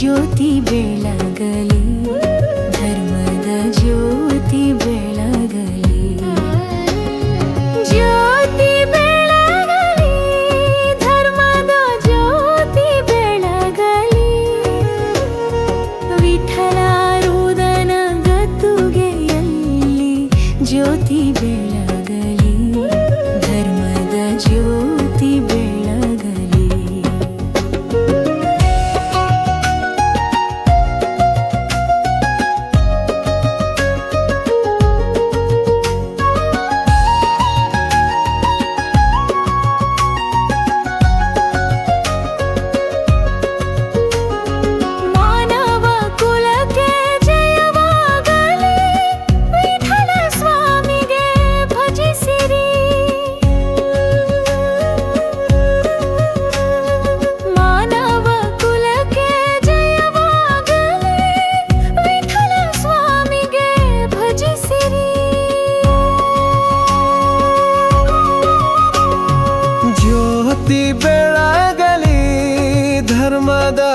ಜ್ಯೋತಿ ಬೆಳಗಲಿ ಧರ್ಮದ ಜ್ಯೋತಿ ಬೆಳಗಲಿ. ಜ್ಯೋತಿ ಬೆಳಗಲಿ ಧರ್ಮದ ಜ್ಯೋತಿ ಬೆಳಗಲಿ. ವಿಠಲಾರುದನ ಗದ್ದುಗೆಯಲ್ಲಿ ಜ್ಯೋತಿ ಬೆಳಗಲಿ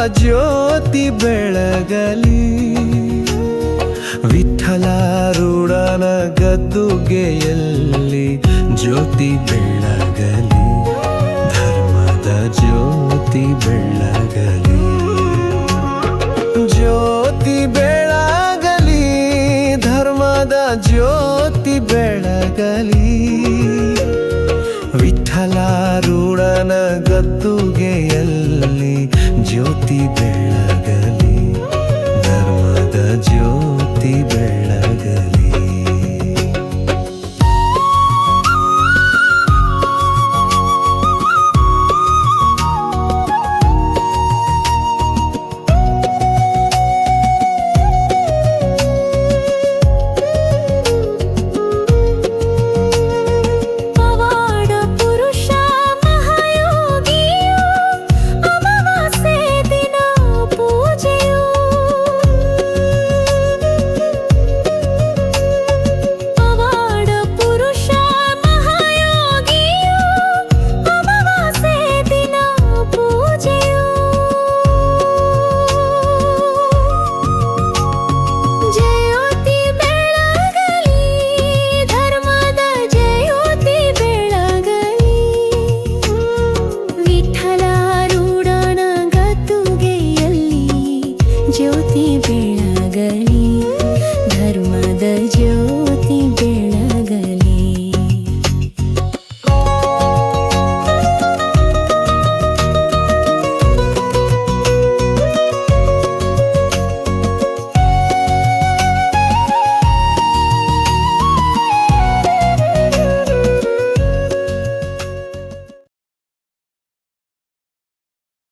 ಜ್ಯೋತಿ ಬೆಳಗಲಿ. ವಿಠಲಾರೂಢನ ಗದ್ದುಗೆಯಲ್ಲಿ ಜ್ಯೋತಿ ಬೆಳಗಲಿ. ಧರ್ಮದ ಜ್ಯೋತಿ ಬೆಳಗಲಿ. ಜ್ಯೋತಿ ಬೆಳಗಲಿ ಧರ್ಮದ ಜ್ಯೋತಿ ಬೆಳಗಲಿ. ಜ್ಯೋತಿ ज्योति वेळा